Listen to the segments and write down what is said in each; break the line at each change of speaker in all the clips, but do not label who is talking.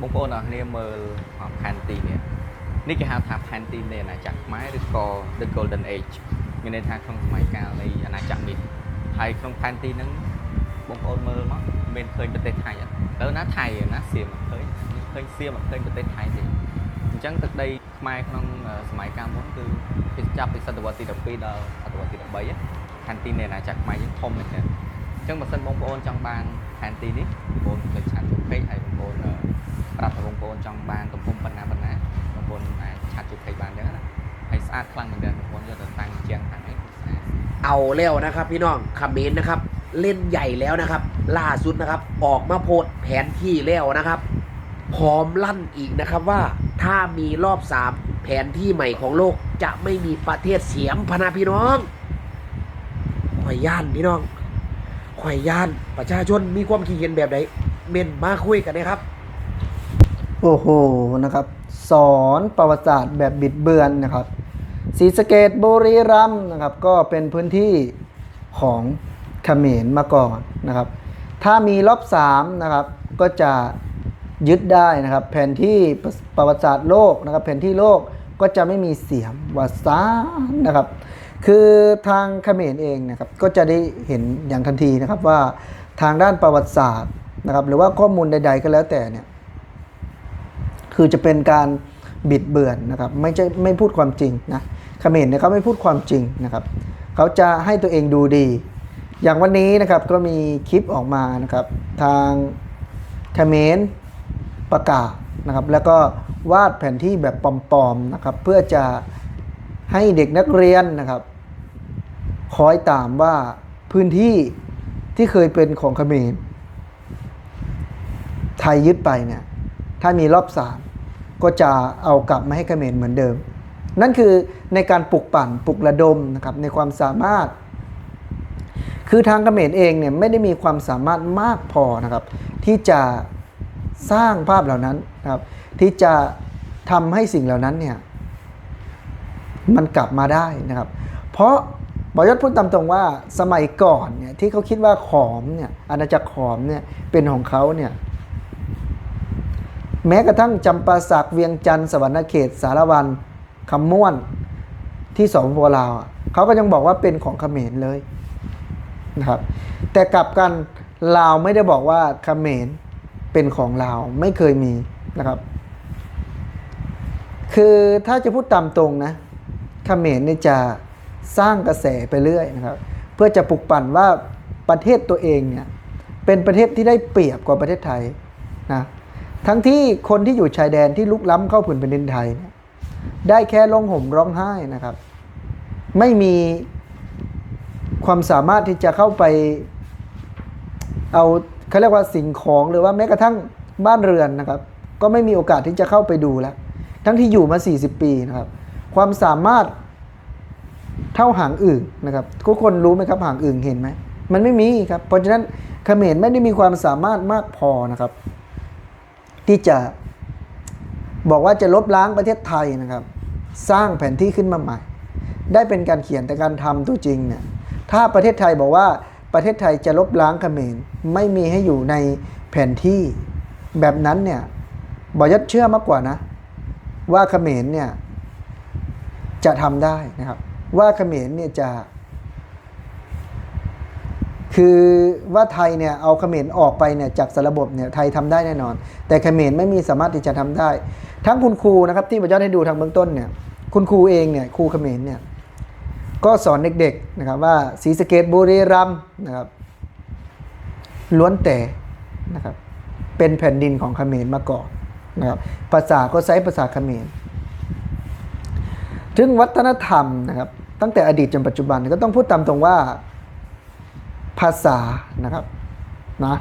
បងប្អូនអរគ្នាមើលផែនទីនេះនេះគេហៅថាផែនទីនៃអាណាចក្រខ្មែរឬក៏ The Golden Age មានន័យថាក្នុងសម័យកាលនៃអាណាចក្រនេះហើយក្នុងផែនទីហ្នឹងបងប្អូនមើលមកមានឃើញប្រទេសថៃអត់ទៅណាថៃឯណាសៀមអត់ឃើញឃើញសៀមអត់ឃើញប្រទេសថៃទេអញ្ចឹងទឹកដីខ្មែរក្នុងសម័យកាលមុនគឺគេចាប់ពីសតវត្សទី12ដល់សតវត្សទី13ផែនទីនៃអាណាចក្រខ្មែរយើងធំមែនទែនអញ្ចឹងបើសិនបងប្អូនចង់បានផែនទីនេះបងប្អូនជួយឆាតជុំពេកហើយបងប្អូ នអឺប្រាប់ថាបងប្អូនចង់បានទំហំប៉ុណ្ណាប៉ុណ្ណាបងប្អូនអាចឆាតជុំពេកបានអញ្ចឹងណាហើយស្អាតខ្លាំងមែនទែនបងប្អូនយកទៅតាំងជាងខាងនេះស្អាត
เอาแล้วนะครับ พี่น้องคอมเขมนต์นะครับ เล่นใหญ่แล้วนะครับ ล่าสุดนะครับ ออกมาโพสต์แผนที่แล้วนะครับ พร้อมลั่นอีกนะครับว่าถ้ามีรอบสามแผนที่ใหม่ของโลกจะไม่มีประเทศเสียมพะนาพี่น้องข่อยย่านพี่น้องข่อยย่านประชาชนมีความคิดเห็นแบบไหนเมนมาคุยกันนะครับ
โอ้โหนะครับ สอนประวัติศาสตร์แบบบิดเบือนนะครับศรีสะเกดบุรีรัมย์นะครับ ก็เป็นพื้นที่ของเขมรมาก่อนนะครับ ถ้ามีรอบ3นะครับ ก็จะยึดได้นะครับ แผนที่ประวัติศาสตร์โลกนะครับ แผนที่โลกก็จะไม่มีเสียมวาสานนะครับ คือทางเขมรเองนะครับ ก็จะได้เห็นอย่างทันทีนะครับว่าทางด้านประวัติศาสตร์นะครับ หรือว่าข้อมูลใด ๆ ก็แล้วแต่เนี่ย คือจะเป็นการบิดเบือนนะครับไม่ใช่ไม่พูดความจริงนะเขมรเนี่ยเขาไม่พูดความจริงนะครับเขาจะให้ตัวเองดูดี อย่างวันนี้นะครับก็มีคลิปออกมานะครับทางเขมรประกาศนะครับแล้วก็วาดแผนที่แบบปลอมๆนะครับเพื่อจะให้เด็กนักเรียนนะครับคอยตามว่าพื้นที่ที่เคยเป็นของเขมรไทยยึดไปเนี่ย ถ้ามีรอบสามก็จะเอากลับมาให้เขมรเหมือนเดิม นั่นคือในการปลุกปั่นปลุกระดมนะครับในความสามารถ คือทางเขมรเองเนี่ยไม่ได้มีความสามารถมากพอนะครับ ที่จะสร้างภาพเหล่านั้นนะครับที่จะทำให้สิ่งเหล่านั้นเนี่ยมันกลับมาได้นะครับ เพราะบอยศพูดตามตรงว่าสมัยก่อนเนี่ยที่เขาคิดว่าขอมเนี่ยอาณาจักรขอมเนี่ยเป็นของเขาเนี่ย แม้กระทั่งจำปาสักเวียงจันทร์สวรรณเขต สารวันคำม่วนที่สองพวลาวเขาก็ยังบอกว่าเป็นของเขมรเลยนะครับแต่กลับกันลาวไม่ได้บอกว่าเขมรเป็นของลาวไม่เคยมีนะครับ คือถ้าจะพูดตามตรงนะเขมรเนี่ยจะสร้างกระแสไปเรื่อยนะครับ เพื่อจะปลุกปั่นว่าประเทศตัวเองเนี่ยเป็นประเทศที่ได้เปรียบกว่าประเทศไทยนะ ทั้งที่คนที่อยู่ชายแดนที่ลุกล้ำเข้าผืนแผ่นดินไทย ได้แค่ร้องห่มร้องไห้นะครับ ไม่มีความสามารถที่จะเข้าไปเอาเขาเรียกว่าสิ่งของหรือว่าแม้กระทั่งบ้านเรือนนะครับ ก็ไม่มีโอกาสที่จะเข้าไปดูแล้ว ทั้งที่อยู่มา 40 ปีนะครับ ความสามารถเท่าหางอึ่งนะครับทุกคนรู้ไหมครับหางอึ่งเห็นไหมมันไม่มีครับเพราะฉะนั้นเขมรไม่ได้มีความสามารถมากพอนะครับ ที่จะบอกว่าจะลบล้างประเทศไทยนะครับ สร้างแผนที่ขึ้นมาใหม่ ได้เป็นการเขียนแต่การทำตัวจริงเนี่ยถ้าประเทศไทยบอกว่าประเทศไทยจะลบล้างเขมรไม่มีให้อยู่ในแผนที่แบบนั้นเนี่ยบอยัดเชื่อมากกว่านะ ว่าเขมรเนี่ยจะทำได้นะครับ ว่าเขมรเนี่ยจะ คือว่าไทยเนี่ยเอาเขมรออกไปเนี่ยจากสารบบเนี่ยไทยทำได้แน่นอน แต่เขมรไม่มีสามารถที่จะทำได้ ทั้งคุณครูนะครับที่ประยอดให้ดูทางเบื้องต้นเนี่ยคุณครูเองเนี่ยครูเขมรเนี่ยก็สอนเด็กๆนะครับว่าศรีสเกดบุรีรัมนะครับล้วนแต่นะครับเป็นแผ่นดินของเขมรมาก่อนนะครับภาษาก็ใช้ภาษาเขมรถึงวัฒนธรรมนะครับตั้งแต่อดีตจนปัจจุบันก็ต้องพูดตามตรงว่า ภาษานะครับนะ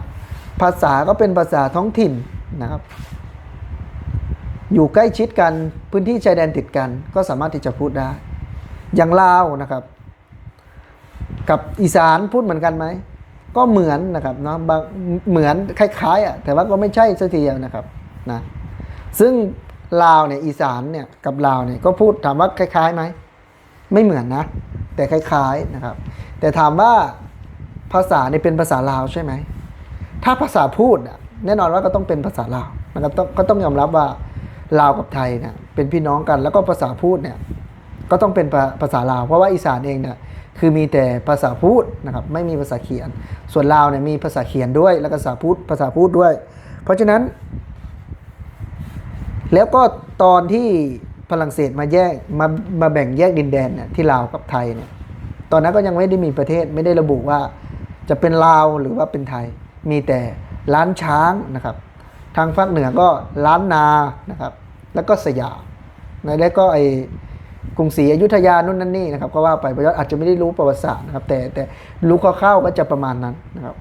ภาษาก็เป็นภาษาท้องถิ่นนะครับ อยู่ใกล้ชิดกันพื้นที่ชายแดนติดกัน ก็สามารถที่จะพูดได้ อย่างลาวนะครับ กับอีสานพูดเหมือนกันไหมก็เหมือนนะครับเนาะบางเหมือนคล้ายๆอะแต่ว่าก็ไม่ใช่สักทีเดียวนะครับนะซึ่งลาวเนี่ยอีสานเนี่ยกับลาวเนี่ยก็พูดถามว่าคล้ายๆไหมไม่เหมือนนะ แต่คล้ายๆนะครับ แต่ถามว่า ภาษาเนี่ยเป็นภาษาลาวใช่ไหม ถ้าภาษาพูดแน่นอนว่าก็ต้องเป็นภาษาลาวนะครับต้องก็ต้องยอมรับว่าลาวกับไทยเนี่ยเป็นพี่น้องกัน แล้วก็ภาษาพูดเนี่ยก็ต้องเป็นภาภาษาลาว เพราะว่าอีสานเองเนี่ยคือมีแต่ภาษาพูดนะครับไม่มีภาษาเขียน ส่วนลาวเนี่ยมีภาษาเขียนด้วย แล้วก็ภาษาพูดภาษาพูดด้วย เพราะฉะนั้น แล้วก็ตอนที่ฝรั่งเศสมาแยกมามาแบ่งแยกดินแดนเนี่ยที่ลาวกับไทยเนี่ยตอนนั้นก็ยังไม่ได้มีประเทศไม่ได้ระบุว่า จะเป็นลาวหรือว่าเป็นไทย มีแต่ล้านช้างนะครับ ทางภาคเหนือก็ล้านนานะครับ แล้วก็สยามในแล้วก็ไอ้กรุงศรีอยุธยานู่นนั่นนี่นะครับก็ว่าไปประยศอาจจะไม่ได้รู้ประวัติศาสตร์นะครับ แต่แต่รู้คร่าวๆก็จะประมาณนั้นนะครับ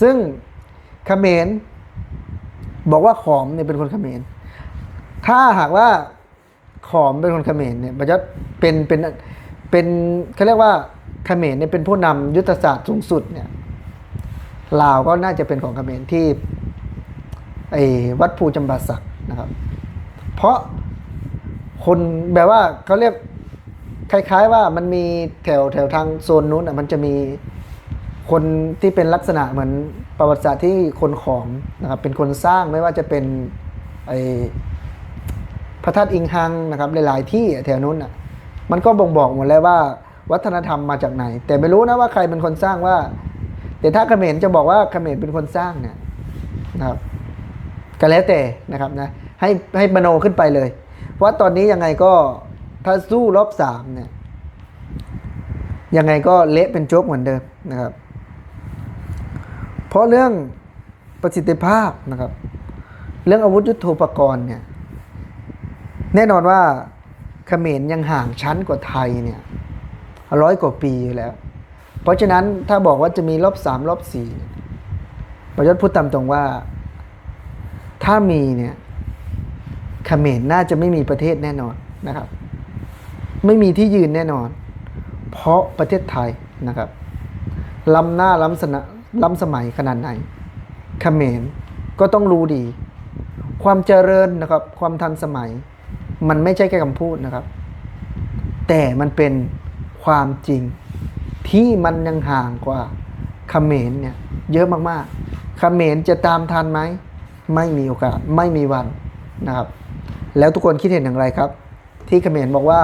ซึ่งเขมรบอกว่าขอมเนี่ยเป็นคนเขมร ถ้าหากว่าขอมเป็นคนเขมรเนี่ยประยศเป็นเป็นเป็นเขาเรียกว่าเขมรเนี่ยเป็นผู้นำยุทธศาสตร์สูงสุดเนี่ย ลาวก็น่าจะเป็นของเขมรที่ไอ้วัดภูจำปาสักนะครับ เพราะคนแบบว่าเขาเรียกคล้าย ๆ ว่ามันมีแถวแถวทางโซนนู้นอะมันจะมีคนที่เป็นลักษณะเหมือนประวัติศาสตร์ที่คนขอมนะครับเป็นคนสร้างไม่ว่าจะเป็นไอพระธาตุอิงหังนะครับหลายๆที่แถวนู้นอะมันก็บ่งบอกหมดแล้วว่าวัฒนธรรมมาจากไหน แต่ไม่รู้นะว่าใครเป็นคนสร้างว่า แต่ถ้าเขมรจะบอกว่าเขมรเป็นคนสร้างเนี่ยนะครับก็แล้วแต่นะครับนะให้ให้มโนขึ้นไปเลย เพราะตอนนี้ยังไงก็ถ้าสู้รอบสามเนี่ยยังไงก็เละเป็นโจ๊กเหมือนเดิมนะครับ เพราะเรื่องประสิทธิภาพนะครับ เรื่องอาวุธยุโทโธปกรณ์เนี่ยแน่นอนว่าเขมรยังห่างชั้นกว่าไทยเนี่ยร้อยกว่าปีอยู่แล้ว เพราะฉะนั้นถ้าบอกว่าจะมีรอบสามรอบสี่ประยศพูดตามตรงว่า ถ้ามีเนี่ยเขมรน่าจะไม่มีประเทศแน่นอนนะครับ ไม่มีที่ยืนแน่นอน เพราะประเทศไทยนะครับล้ำหน้าล้ำสนะล้ำสมัยขนาดไหนเขมรก็ต้องรู้ดี ความเจริญนะครับ ความทันสมัย มันไม่ใช่แค่คำพูดนะครับ แต่มันเป็นความจริง ที่มันยังห่างกว่าเขมรเนี่ยเยอะมากๆเขมรจะตามทันไหม ไม่มีโอกาสไม่มีวันนะครับ แล้วทุกคนคิดเห็นอย่างไรครับ ที่เขมรบอกว่า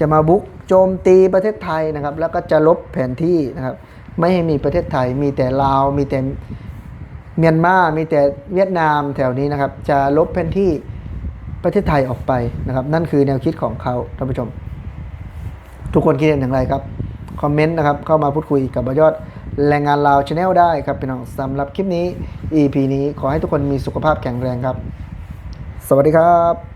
จะมาบุกโจมตีประเทศไทยนะครับ แล้วก็จะลบแผนที่นะครับ ไม่ให้มีประเทศไทย มีแต่ลาวมีแต่เมียนมา มีแต่เวียดนามแถวนี้นะครับ จะลบแผนที่ประเทศไทยออกไปนะครับ นั่นคือแนวคิดของเขาท่านผู้ชม ทุกคนคิดเห็นอย่างไรครับ คอมเมนต์นะครับ เข้ามาพูดคุยกับบยอดแรงงานลาวชาแนลได้ครับพี่น้องสำหรับคลิปนี้ EP นี้ขอให้ทุกคนมีสุขภาพแข็งแรงครับ สวัสดีครับ